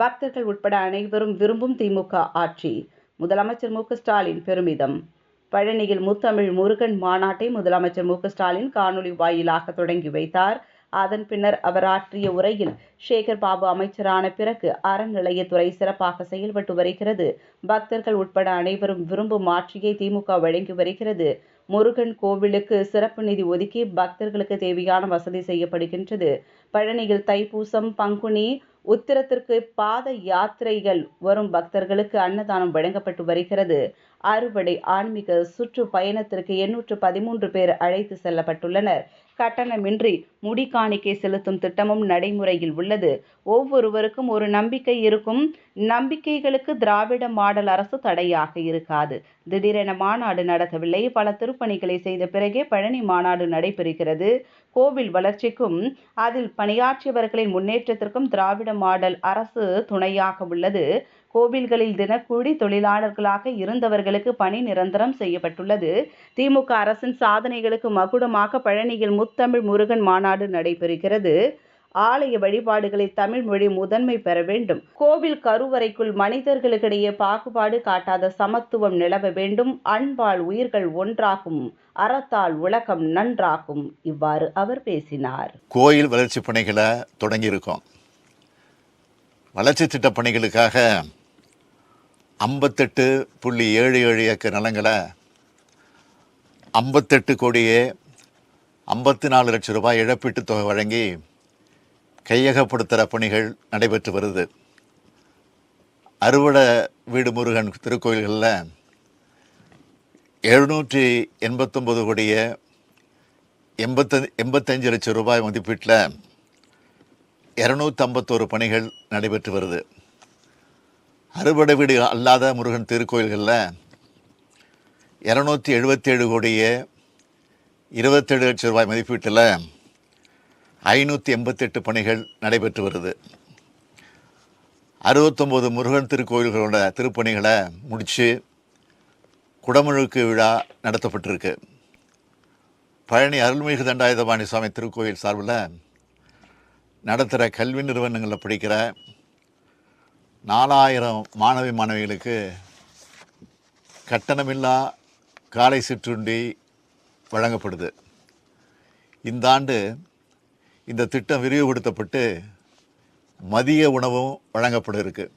பக்தர்கள் உட்பட அனைவரும் விரும்பும் திமுக ஆட்சி. முதலமைச்சர் மு ஸ்டாலின் பெருமிதம். பழனியில் முத்தமிழ் முருகன் மாநாட்டை முதலமைச்சர் மு ஸ்டாலின் காணொலி வாயிலாக தொடங்கி வைத்தார். அதன் பின்னர் அவர் ஆற்றிய உரையில் சேகர் பாபு அமைச்சரான பிறகு அறநிலையத்துறை சிறப்பாக செயல்பட்டு வருகிறது. பக்தர்கள் உட்பட அனைவரும் விரும்பும் ஆட்சியை திமுக வழங்கி வருகிறது. முருகன் கோவிலுக்கு சிறப்பு நிதி ஒதுக்கி பக்தர்களுக்கு தேவையான வசதி செய்யப்படுகின்றது. பழனியில் தைப்பூசம் பங்குனி உத்திரத்திற்கு பாத யாத்திரைகள் வரும் பக்தர்களுக்கு அன்னதானம் வழங்கப்பட்டு வருகிறது. அறுவடை ஆன்மீக சுற்று பயணத்திற்கு எண்ணூற்று பதிமூன்று பேர் அழைத்து செல்லப்பட்டுள்ளனர். கட்டணமின்றி முடி காணிக்கை செலுத்தும் திட்டமும் நடைமுறையில் உள்ளது. ஒவ்வொருவருக்கும் ஒரு நம்பிக்கை இருக்கும். நம்பிக்கைகளுக்கு திராவிட மாடல் அரசு தடையாக இருக்காது. திடீரென மாநாடு நடத்தவில்லை பல திருப்பணிகளை செய்த பிறகே பழனி மாநாடு நடைபெறுகிறது. கோவில் வளர்ச்சிக்கும் அதில் பணியாற்றியவர்களின் முன்னேற்றத்திற்கும் திராவிட மாடல் அரசு துணையாக உள்ளது. கோவில்களில் தினக்கூலி தொழிலாளர்களாக இருந்தவர்களுக்கு பணி நிரந்தரம் செய்யப்பட்டுள்ளது. திமுக அரசின் சாதனைகளுக்கு மகுடமாக பழனியில் முத்தமிழ் முருகன் மாநாடு நடைபெறுகிறது. ஆலய வழிபாடுகளில் தமிழ் மொழி முதன்மை பெற வேண்டும். கோவில் கருவறைக்குள் மனிதர்களுக்கிடையே பாகுபாடு காட்டாத சமத்துவம் நிலவ வேண்டும். அன்பால் உயிர்கள் ஒன்றாகும். அறத்தால் உலகம் நன்றாகும். இவ்வாறு அவர் பேசினார். கோயில் வளர்ச்சி பணிகளை தொடங்கியிருக்கோம். வளர்ச்சி திட்ட பணிகளுக்காக ஐம்பத்தெட்டு புள்ளி ஏழு ஏழு ஏக்கர் நிலங்களை ஐம்பத்தெட்டு கோடியே ஐம்பத்தி நாலு லட்சம் ரூபாய் இழப்பீட்டுத் தொகை வழங்கி கையகப்படுத்துகிற பணிகள் நடைபெற்று வருது. அறுவடை வீடு முருகன் திருக்கோயில்களில் எழுநூற்றி எண்பத்தொம்பது கோடியே எண்பத்தஞ்சு எண்பத்தஞ்சு லட்சம் ரூபாய் மதிப்பீட்டில் இரநூத்தம்பத்தோரு பணிகள் நடைபெற்று வருது. அறுவடை வீடு அல்லாத முருகன் திருக்கோயில்களில் இரநூத்தி எழுபத்தேழு கோடியே இருபத்தேழு லட்சம் ரூபாய் மதிப்பீட்டில் ஐநூற்றி எண்பத்தெட்டு பணிகள் நடைபெற்று வருது. அறுபத்தொம்போது முருகன் திருக்கோயில்களோட திருப்பணிகளை முடித்து குடமுழுக்கு விழா நடத்தப்பட்டிருக்கு. பழனி அருள்மிகு தண்டாயுதபாணி சுவாமி திருக்கோயில் சார்பில் நடத்துகிற கல்வி நிறுவனங்களில் படிக்கிற நாலாயிரம் மாணவி மாணவிகளுக்கு கட்டணமில்லா காலை சிற்றுண்டி வழங்கப்படுது. இந்த ஆண்டு இந்த திட்டம் விரிவுபடுத்தப்பட்டு மதிய உணவும் வழங்கப்பட இருக்குது